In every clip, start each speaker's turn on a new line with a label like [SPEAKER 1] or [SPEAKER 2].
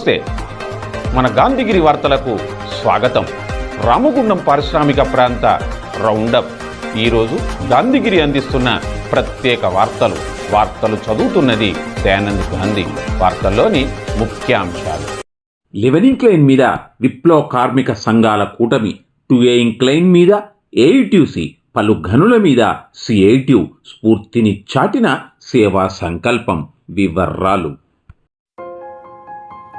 [SPEAKER 1] నమస్తే. మన గాంధీగిరి వార్తలకు స్వాగతం. రామగుండం పారిశ్రామిక ప్రాంత రౌండప్. ఈరోజు గాంధీగిరి అందిస్తున్న ప్రత్యేక వార్తలు. వార్తలు చదువుతున్నది దయానంద్ గాంధీ. వార్తల్లోని ముఖ్యాంశాలు.
[SPEAKER 2] లివనింగ్ ఇంక్లైన్ మీద విప్లవ కార్మిక సంఘాల కూటమి టూ ఏ మీద ఏఐటియుసి పలు గనుల మీద సిఐటియు స్ఫూర్తిని చాటిన సేవా సంకల్పం వివర్రాలు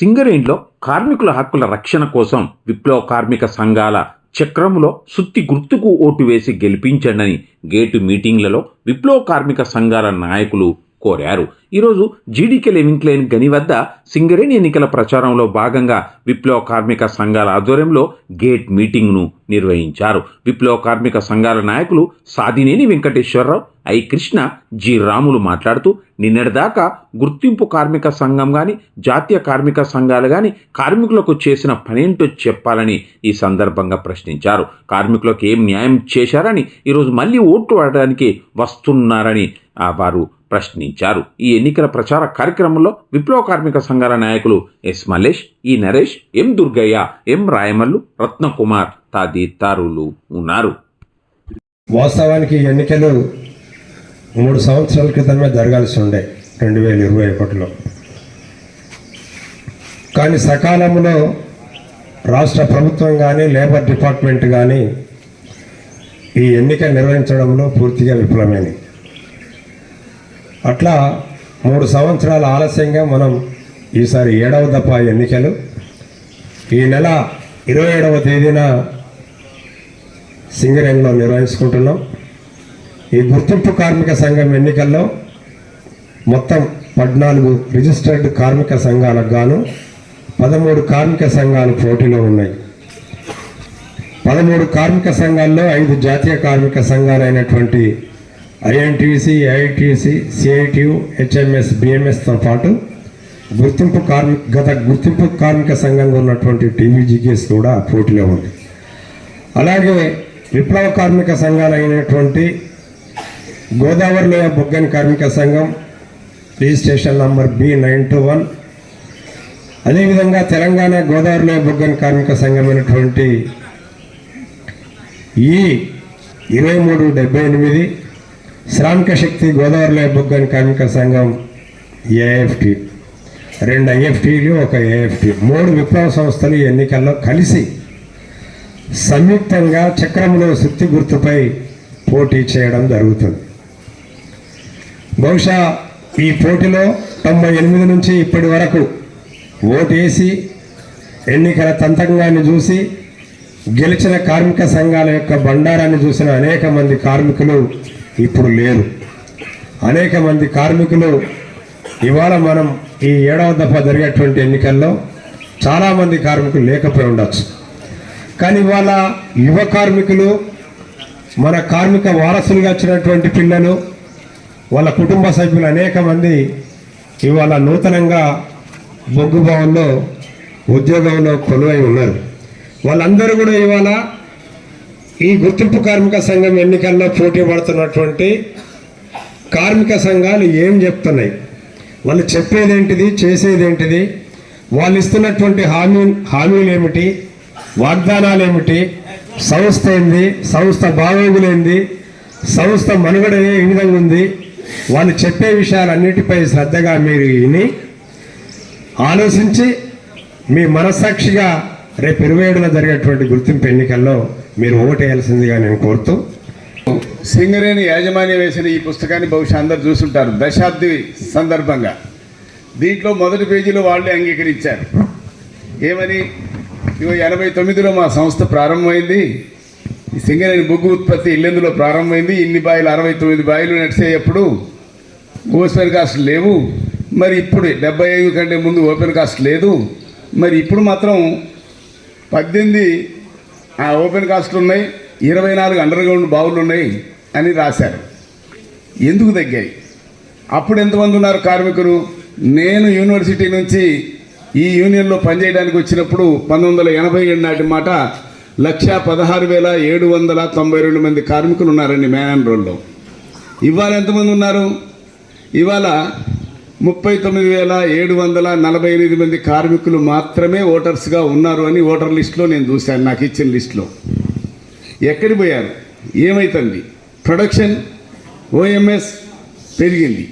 [SPEAKER 2] సింగరేణిలో కార్మికుల హక్కుల రక్షణ కోసం విప్లవ కార్మిక సంఘాల చక్రంలో సుత్తి గుర్తుకు ఓటు వేసి గెలిపించండని గేటు మీటింగ్లలో విప్లవ కార్మిక సంఘాల నాయకులు కోరారు. ఈరోజు జీడీకే లెవింక్లేన్ గని వద్ద సింగరేణి ఎన్నికల ప్రచారంలో భాగంగా విప్లవ కార్మిక సంఘాల ఆధ్వర్యంలో గేట్ మీటింగ్ను నిర్వహించారు. విప్లవ కార్మిక సంఘాల నాయకులు సాదినేని వెంకటేశ్వరరావు ఐ కృష్ణ జి రాములు మాట్లాడుతూ నిన్నటిదాకా గుర్తింపు కార్మిక సంఘం కానీ జాతీయ కార్మిక సంఘాలు కానీ కార్మికులకు చేసిన పనేంటో చెప్పాలని ఈ సందర్భంగా ప్రశ్నించారు. కార్మికులకు ఏం న్యాయం చేశారని ఈరోజు మళ్ళీ ఓట్లు వాడడానికి వస్తున్నారని వారు ప్రశ్నించారు. ఈ ఎన్నికల ప్రచార కార్యక్రమంలో విప్లవ కార్మిక సంఘాల నాయకులు ఎస్ మలేష్ ఈ నరేష్ ఎం దుర్గయ్య ఎం రాయమల్లు రత్నకుమార్ తదితరులు ఉన్నారు.
[SPEAKER 3] వాస్తవానికి ఈ ఎన్నికలు మూడు సంవత్సరాల క్రితమే జరగాల్సి ఉండే రెండు వేల ఇరవై ఒకటిలో. కానీ సకాలంలో రాష్ట్ర ప్రభుత్వం కానీ లేబర్ డిపార్ట్మెంట్ కానీ ఈ ఎన్నిక నిర్వహించడంలో పూర్తిగా విఫలమైనవి అట్లా మూడు సంవత్సరాల ఆలస్యంగా మనం ఈసారి ఏడవ దఫా ఎన్నికలు. ఈ నెల ఇరవై ఏడవ తేదీన సింగరేణిలో నిర్వహించుకుంటున్నాం. ఈ గుర్తింపు కార్మిక సంఘం ఎన్నికల్లో మొత్తం పద్నాలుగు రిజిస్టర్డ్ కార్మిక సంఘాలకు గాను పదమూడు కార్మిక సంఘాలు పోటీలో ఉన్నాయి. పదమూడు కార్మిక సంఘాల్లో ఐదు జాతీయ కార్మిక సంఘాలైనటువంటి ఐఎన్టీసీ ఐఐటీసీ సిఐటియు హెచ్ఎంఎస్ బిఎంఎస్తో పాటు గుర్తింపు కార్మిక గత గుర్తింపు కార్మిక సంఘంగా ఉన్నటువంటి టీవీజీకేస్ కూడా పోటీలో ఉంది. అలాగే విప్లవ కార్మిక సంఘాలైనటువంటి గోదావరిలోయ బొగ్గని కార్మిక సంఘం registration number B nine two one అదేవిధంగా తెలంగాణ గోదావరిలోయ బొగ్గని కార్మిక సంఘమైనటువంటి ఈ ఇరవై మూడు డెబ్బై ఎనిమిది శ్రామిక శక్తి గోదావరిలోయ బొగ్గని కార్మిక సంఘం ఏఎఫ్టి రెండు ఐఎఫ్టీలు ఒక ఏఎఫ్టి మూడు విప్లవ సంస్థలు ఎన్నికల్లో కలిసి సంయుక్తంగా చక్రంలో శక్తి గుర్తుపై పోటీ చేయడం జరుగుతుంది. బహుశా ఈ పోటీలో తొంభై ఎనిమిది నుంచి ఇప్పటి వరకు ఓటేసి ఎన్నికల తంతంగాన్ని చూసి గెలిచిన కార్మిక సంఘాల యొక్క బండారాన్ని చూసిన అనేక మంది కార్మికులు ఇప్పుడు లేరు అనేక మంది కార్మికులు ఇవాళ మనం ఈ ఏడవ దఫా జరిగేటువంటి ఎన్నికల్లో చాలామంది కార్మికులు లేకపోయి ఉండొచ్చు. కానీ ఇవాళ యువ కార్మికులు మన కార్మిక వారసులుగా వచ్చినటువంటి పిల్లలు వాళ్ళ కుటుంబ సభ్యులు అనేక మంది ఇవాళ నూతనంగా బొగ్గు భవన్లో ఉద్యోగంలో కొలువై ఉన్నారు. వాళ్ళందరూ కూడా ఇవాళ ఈ గుర్తింపు కార్మిక సంఘం ఎన్నికల్లో పోటీ పడుతున్నటువంటి కార్మిక సంఘాలు ఏం చెప్తున్నాయి? వాళ్ళు చెప్పేదేంటిది చేసేదేంటిది? వాళ్ళు ఇస్తున్నటువంటి హామీ హామీలు ఏమిటి వాగ్దానాలు ఏమిటి సంస్థ ఏంది? సంస్థ బాగోగులేంది? సంస్థ మనుగడ ఏ విధంగా ఉంది? వాళ్ళు చెప్పే విషయాలన్నిటిపై శ్రద్ధగా మీరు విని ఆలోచించి మీ మనస్సాక్షిగా రేపు ఇరవై ఏడున జరిగేటువంటి గుర్తింపు ఎన్నికల్లో మీరు ఓటేయాల్సిందిగా నేను కోరుతూ
[SPEAKER 4] సింగరేణి యాజమాన్యం వేసిన ఈ పుస్తకాన్ని బహుశా అందరు చూసుంటారు. దశాబ్ది సందర్భంగా. దీంట్లో మొదటి పేజీలో వాళ్ళే అంగీకరించారు. ఏమని? ఇగో ఎనభై తొమ్మిదిలో మా సంస్థ ప్రారంభమైంది. ఈ సింగరేణి బొగ్గు ఉత్పత్తి ఇల్లెందులో ప్రారంభమైంది. ఇన్ని బాయిలు అరవై తొమ్మిది బాయిలు నడిచేటప్పుడు ఓపెన్ కాస్ట్ లేవు. మరి ఇప్పుడు డెబ్బై ఐదు కంటే ముందు ఓపెన్ కాస్ట్ లేదు. మరి ఇప్పుడు మాత్రం పద్దెనిమిది ఆ ఓపెన్ కాస్ట్లు ఉన్నాయి. ఇరవై నాలుగు అండర్ గ్రౌండ్ బావులు ఉన్నాయి అని రాశారు. ఎందుకు తగ్గాయి? అప్పుడు ఎంతమంది ఉన్నారు కార్మికులు? నేను యూనివర్సిటీ నుంచి ఈ యూనియన్లో పనిచేయడానికి వచ్చినప్పుడు పంతొమ్మిది వందల ఎనభై ఏడు నాటి మాట లక్ష పదహారు వేల ఏడు వందల తొంభై రెండు మంది కార్మికులు ఉన్నారండి మ్యాన్ రోల్లో. ఇవాళ ఎంతమంది ఉన్నారు? ఇవాళ ముప్పై తొమ్మిది వేల ఏడు వందల నలభై ఎనిమిది మంది కార్మికులు మాత్రమే ఓటర్స్గా ఉన్నారు అని ఓటర్ లిస్టులో నేను చూశాను నాకు ఇచ్చిన లిస్టులో. ఎక్కడికి పోయారు? ఏమైతుంది? ప్రొడక్షన్ ఓఎంఎస్ పెరిగింది.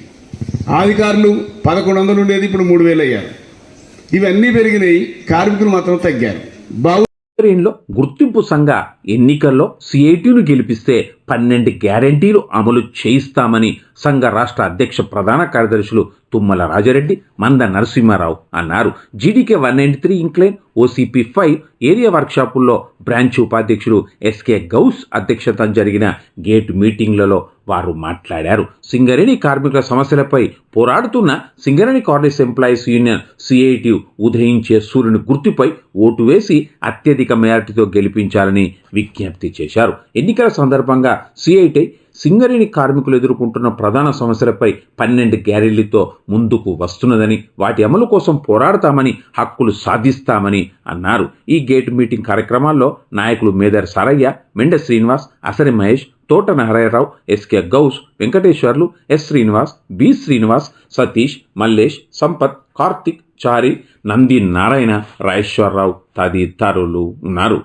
[SPEAKER 4] అధికారులు పదకొండు వందలు ఉండేది ఇప్పుడు మూడు వేలు అయ్యారు. ఇవన్నీ పెరిగినాయి కార్మికులు మాత్రం తగ్గారు. బాగు
[SPEAKER 2] ఆధ్వర్యంలో గుర్తింపు సంఘ ఎన్నికల్లో సిఐటిను గెలిపిస్తే పన్నెండు గ్యారంటీలు అమలు చేయిస్తామని సంఘ రాష్ట్ర అధ్యక్ష ప్రధాన కార్యదర్శులు తుమ్మల రాజారెడ్డి మంద నరసింహారావు అన్నారు. GDK one ninety three incline OCP five area వర్క్షాపుల్లో branch ఉపాధ్యక్షుడు ఎస్కే గౌస్ అధ్యక్షత జరిగిన గేట్ మీటింగ్లలో వారు మాట్లాడారు. సింగరేణి కార్మికుల సమస్యలపై పోరాడుతున్న Singareni college employees union CIT ఉదయించే సూర్యుని గుర్తుపై ఓటు వేసి అత్యధిక మెజార్టీతో గెలిపించాలని విజ్ఞప్తి చేశారు. ఎన్నికల సందర్భంగా సిఐటి సింగరేణి కార్మికులు ఎదుర్కొంటున్న ప్రధాన సమస్యలపై పన్నెండు గ్యారెంటీలతో ముందుకు వస్తున్నదని వాటి అమలు కోసం పోరాడతామని హక్కులు సాధిస్తామని అన్నారు. ఈ గేట్ మీటింగ్ కార్యక్రమాల్లో నాయకులు Medar Sarayya Menda Srinivas Asari Mahesh Thota Narayana Rao S K Ghouse Venkateswarlu S Srinivas B Srinivas Satish Mallesh Sampath Karthik Chari Nandi Narayana Rajeswara Rao తదితరులు ఉన్నారు.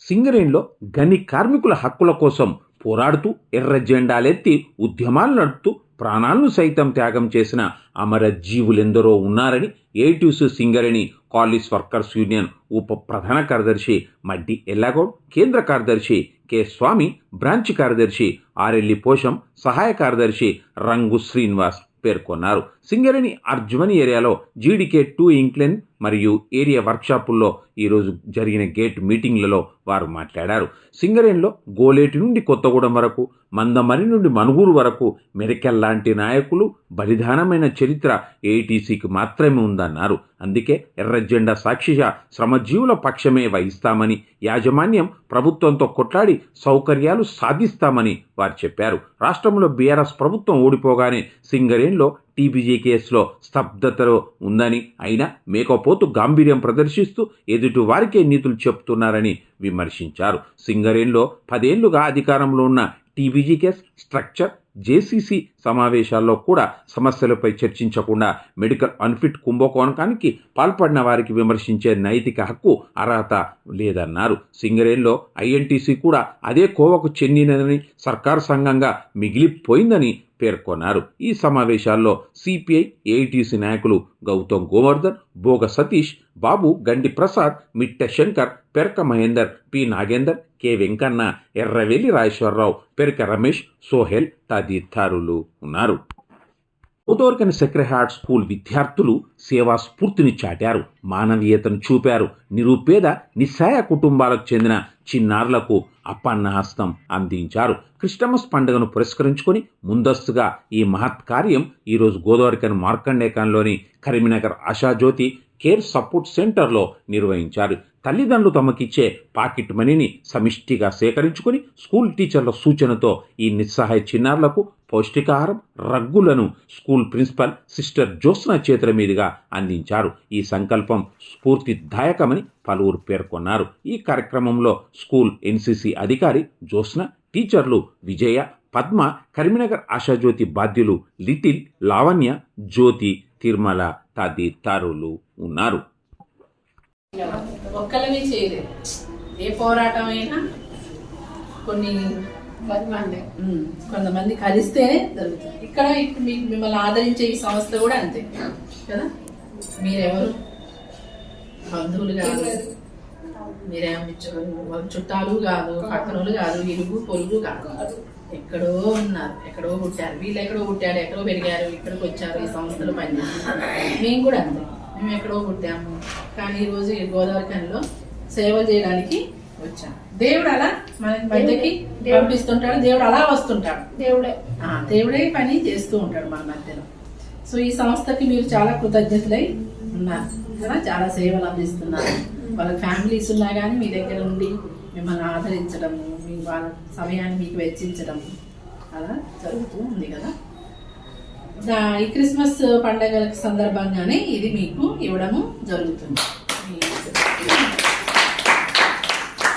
[SPEAKER 2] సింగరేణిలో గని కార్మికుల హక్కుల కోసం పోరాడుతూ ఎర్ర జెండాలెత్తి ఉద్యమాలు నడుపుతూ ప్రాణాలను సైతం త్యాగం చేసిన అమర జీవులెందరో ఉన్నారని ATC Singareni collieries workers union ఉప ప్రధాన కార్యదర్శి మడ్డి ఎల్లాగౌడ్ కేంద్ర కార్యదర్శి కె స్వామి బ్రాంచ్ కార్యదర్శి ఆరెల్లి పోషం సహాయ కార్యదర్శి రంగు శ్రీనివాస్ పేర్కొన్నారు. సింగరేణి అర్జుమని ఏరియాలో జీడికే టూ ఇంక్లెన్ మరియు ఏరియా వర్క్షాపుల్లో ఈరోజు జరిగిన గేట్ మీటింగ్లలో వారు మాట్లాడారు. సింగరేణిలో గోలేటి నుండి కొత్తగూడెం వరకు మందమరి నుండి మనుగూరు వరకు మెరికెల్ లాంటి నాయకులు బలిదానమైన చరిత్ర ఏటీసీకి మాత్రమే ఉందన్నారు. అందుకే ఎర్రజెండా సాక్షిగా శ్రమజీవుల పక్షమే వహిస్తామని యాజమాన్యం ప్రభుత్వంతో కొట్లాడి సౌకర్యాలు సాధిస్తామని వారు చెప్పారు. రాష్ట్రంలో బీఆర్ఎస్ ప్రభుత్వం ఓడిపోగానే సింగరేణిలో టీబీజీ కేసులో స్తబ్దతలో ఉందని అయినా మేకపోతు గాంభీర్యం ప్రదర్శిస్తూ ఎదుటి వారికే నీతులు చెప్తున్నారని విమర్శించారు. సింగరేణిలో పదేళ్ళుగా అధికారంలో ఉన్న టీబీజీ కేస్ స్ట్రక్చర్ జేసీసీ సమావేశాల్లో కూడా సమస్యలపై చర్చించకుండా మెడికల్ అన్ఫిట్ కుంభకోణకానికి పాల్పడిన వారికి విమర్శించే నైతిక హక్కు అర్హత లేదన్నారు. సింగరేణిలో ఐఎన్టీసీ కూడా అదే కోవకు చెందినదని సర్కారు సంఘంగా మిగిలిపోయిందని పేర్కొన్నారు. ఈ సమావేశాల్లో సిపిఐ ఏఐటీసీ నాయకులు గౌతమ్ గోవర్ధన్ భోగ సతీష్ బాబు గండి ప్రసాద్ మిట్ట శంకర్ పెరక మహేందర్ పి నాగేందర్ కె వెంకన్న ఎర్రవెల్లి రాజేశ్వరరావు పెరక రమేష్ సోహెల్ తదితరులు ఉన్నారు. ఉదోర్కని సెక్రహార్ట్ స్కూల్ విద్యార్థులు సేవా స్ఫూర్తిని చాటారు. మానవీయతను చూపారు. నిరుపేద నిస్సాయ కుటుంబాలకు చెందిన చిన్నారులకు అప్పన్నహస్తం అందించారు. క్రిస్టమస్ పండుగను పురస్కరించుకొని ముందస్తుగా ఈ మహత్ కార్యం ఈరోజు గోదావరికన్ మార్కండేకంలోని కరీంనగర్ ఆశాజ్యోతి కేర్ సపోర్ట్ సెంటర్లో నిర్వహించారు. తల్లిదండ్రులు తమకిచ్చే పాకెట్ మనీని సమిష్టిగా సేకరించుకొని స్కూల్ టీచర్ల సూచనతో ఈ నిస్సహాయ చిన్నారులకు పౌష్టికాహారం రగ్గులను స్కూల్ ప్రిన్సిపల్ సిస్టర్ జ్యోత్స్న చేతుల మీదుగా అందించారు. ఈ సంకల్పం స్ఫూర్తిదాయకమని పలువురు పేర్కొన్నారు. ఈ కార్యక్రమంలో స్కూల్ ఎన్సీసీ అధికారి జ్యోత్స్న టీచర్లు విజయ పద్మ కరీంనగర్ ఆశాజ్యోతి బాధ్యులు లిటిల్ లావణ్య జ్యోతి తిరుమల తదితరులు ఉన్నారు.
[SPEAKER 5] ఒక్కలమే చేయలేదు. ఏ పోరాటమైనా కొన్ని కొంతమంది కలిస్తేనే జరుగుతుంది. ఇక్కడ ఇప్పుడు మీకు మిమ్మల్ని ఆదరించే ఈ సంస్థ కూడా అంతే. కదా? మీరెవరు? బంధువులు కాదు. మీరేం చుట్టాలు కాదు పక్కనోళ్ళు కాదు ఇరుగు పొరుగు కాదు. ఎక్కడో ఉన్నారు. ఎక్కడో పుట్టారు. వీళ్ళు ఎక్కడో పుట్టారు ఎక్కడో పెరిగారు ఇక్కడికి వచ్చారు ఈ సంస్థలో పనిచేస్తారు మేము కూడా అంతే. మేము ఎక్కడో పుట్టాము. కానీ ఈ రోజు ఈ గోదావరి కనిలో సేవలు చేయడానికి వచ్చాం దేవుడు అలా మన మధ్యకి పంపిస్తుంటాడు. దేవుడు అలా వస్తుంటాడు.
[SPEAKER 6] దేవుడే.
[SPEAKER 5] దేవుడే పని చేస్తూ ఉంటాడు మన మధ్యలో. సో ఈ సంస్థకి మీరు చాలా కృతజ్ఞతలై ఉన్నారు కదా? చాలా సేవలు అందిస్తున్నారు. వాళ్ళ ఫ్యామిలీస్ ఉన్నా కానీ మీ దగ్గర ఉండి మిమ్మల్ని ఆదరించడము మీ వాళ్ళ సమయాన్ని మీకు వెచ్చించడం అలా జరుగుతూ ఉంది కదా? ఈ క్రిస్మస్ పండగల సందర్భంగానే ఇది మీకు ఇవ్వడము జరుగుతుంది.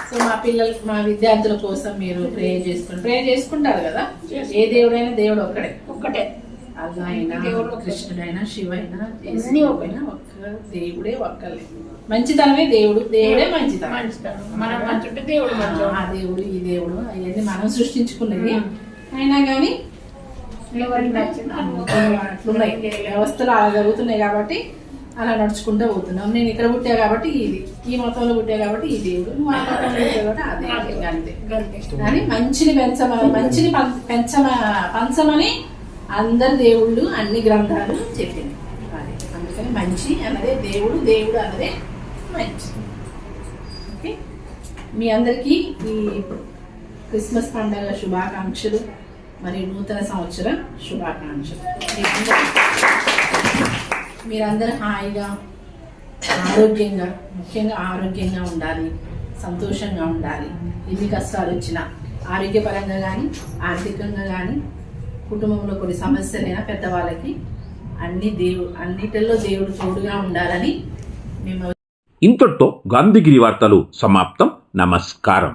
[SPEAKER 5] సో మా పిల్లలు మా విద్యార్థుల కోసం మీరు ప్రే చేసుకుని ప్రే చేసుకుంటారు కదా? ఏ దేవుడైనా దేవుడు ఒక్కడే.
[SPEAKER 6] ఒక్కటే.
[SPEAKER 5] అల్లా అయినా. కృష్ణుడైనా శివైనా అయినా ఒక్క దేవుడే ఒక్కలే మంచితనమే దేవుడు దేవుడే మంచితనం.
[SPEAKER 6] మనం మంచుంటే దేవుడు.
[SPEAKER 5] ఆ దేవుడు ఈ దేవుడు అవన్నీ మనం సృష్టించుకున్నది అయినా కానీ అట్లున్నాయి. వ్యవస్థలు అలా జరుగుతున్నాయి కాబట్టి అలా నడుచుకుంటూ పోతున్నాం. నేను ఇక్కడ పుట్టా కాబట్టి ఇది ఈ మతంలో పుట్టా కాబట్టి ఈ దేవుడు ఆ మతంలో పుట్టా కాబట్టి ఆ దేవుడు ఇంకా అంతే. కానీ మంచిని పెంచమ మంచిని పెంచమ పంచమని అందరు దేవుళ్ళు అన్ని గ్రంథాలు చెప్పింది అది అందుకని మంచి అన్నదే దేవుడు దేవుడు అన్నదే మంచి. ఓకే? మీ అందరికీ ఈ క్రిస్మస్ పండుగ శుభాకాంక్షలు మరియు నూతన సంవత్సర శుభాకాంక్షలు. మీరందరూ హాయిగా ఆరోగ్యంగా ముఖ్యంగా ఆరోగ్యంగా ఉండాలి సంతోషంగా ఉండాలి. ఎన్ని కష్టాలు వచ్చినా ఆరోగ్యపరంగా కానీ ఆర్థికంగా కానీ కుటుంబంలో కొన్ని సమస్యలైనా పెద్దవాళ్ళకి అన్ని దేవుడు అన్నిటిలో దేవుడు తోడుగా ఉండాలని మేము
[SPEAKER 2] ఇంతటితో గాంధీగిరి వార్తలు సమాప్తం. నమస్కారం.